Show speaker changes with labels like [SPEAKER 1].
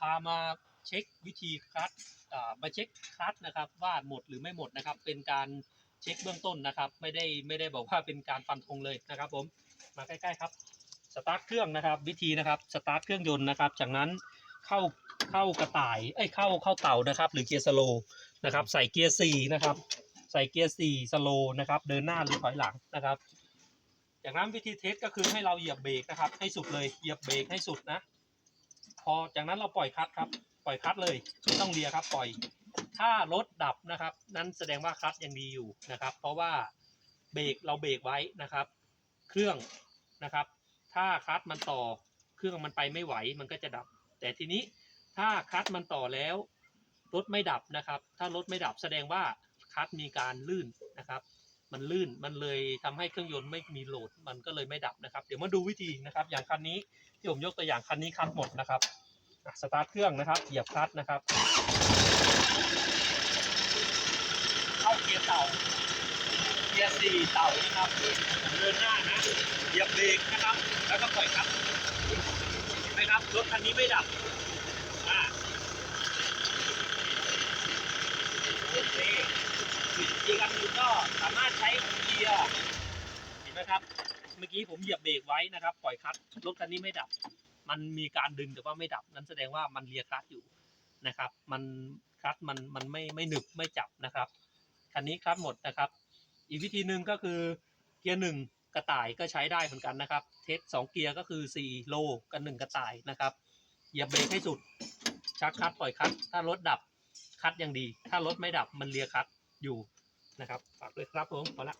[SPEAKER 1] พามาเช็ควิธีคัดมาเช็คคัดนะครับว่าหมดหรือไม่หมดนะครับ เป็นการเช็คเบื้องต้นนะครับ ไม่ได้ไม่ได้บอกว่าเป็นการฟันธงเลยนะครับ ผมมาใกล้ๆครับสตาร์ทเครื่องนะครับ วิธีนะครับสตาร์ทเครื่องยนต์นะครับ จากนั้นเข้าเข้ากระต่ายเอ้ยเข้าเข้าเต่านะครับ หรือเกียร์สโลนะครับ ใส่เกียร์สี่นะครับ ใส่เกียร์สี่สโลนะครับ เดินหน้าหรือถอยหลังนะครับ จากนั้นวิธีเทสก็คือให้เราเหยียบเบรกนะครับ ให้สุดเลยเหยียบเบรกให้สุดนะ พอจากนั้นเราปล่อยคลัตช์ครับ ปล่อยคลัตช์เลยไม่ต้องเลียครับ ปล่อย ถ้ารถดับนะครับ นั้นแสดงว่าคลัตช์ยังดีอยู่นะครับ เพราะว่าเบรกเราเบรกไว้นะครับ เครื่องนะครับ ถ้าคลัตช์มันต่อเครื่องมันไปไม่ไหวมันก็จะดับ แต่ทีนี้ถ้าคลัตช์มันต่อแล้วรถไม่ดับนะครับ ถ้ารถไม่ดับแสดงว่าคลัตช์มีการลื่นนะครับ มันลื่นมันเลยทำให้เครื่องยนต์ไม่มีโหลดมันก็เลยไม่ดับนะครับ เดี๋ยวมาดูวิธีนะครับ อย่างคันนี้ที่ผมยกตัวอย่างคันนี้คันหมดนะครับอะสตาร์ทเครื่องนะครับเหยียบคลัตช์นะครับ เข้าเกียร์เต่าเกียร์สี่เต่านะครับเดินหน้านะเหยียบเบรกนะครับ แล้วก็ปล่อยคลัตช์เห็นไหมครับรถคันนี้ไม่ดับอ่าโอเคอีกอันหนึงก็ นไหมครับ เมื่อกี้ผมเหยียบเบรกไว้นะครับ ปล่อยคลัตช์รถคันนี้ไม่ดับ มันมีการดึงแต่ว่าไม่ดับ นั้นแสดงว่ามันเลียคลัตช์อยู่นะครับ มันคลัตช์มันมันไม่ไม่หนึบไม่จับนะครับ คันนี้คลัตช์หมดนะครับ อีกวิธีหนึ่งก็คือเกียร์หนึ่งกระต่ายก็ใช้ได้เหมือนกันนะครับ เทสสองเกียร์ก็คือสี่โลกับหนึ่งกระต่ายนะครับเหยียบเบรกให้สุด ชักคลัตช์ปล่อยคลัตช์ถ้ารถดับคลัตช์ยังดี ถ้ารถไม่ดับมันเลียคลัตช์อยู่นะครับ ฝากด้วยครับผมพอละ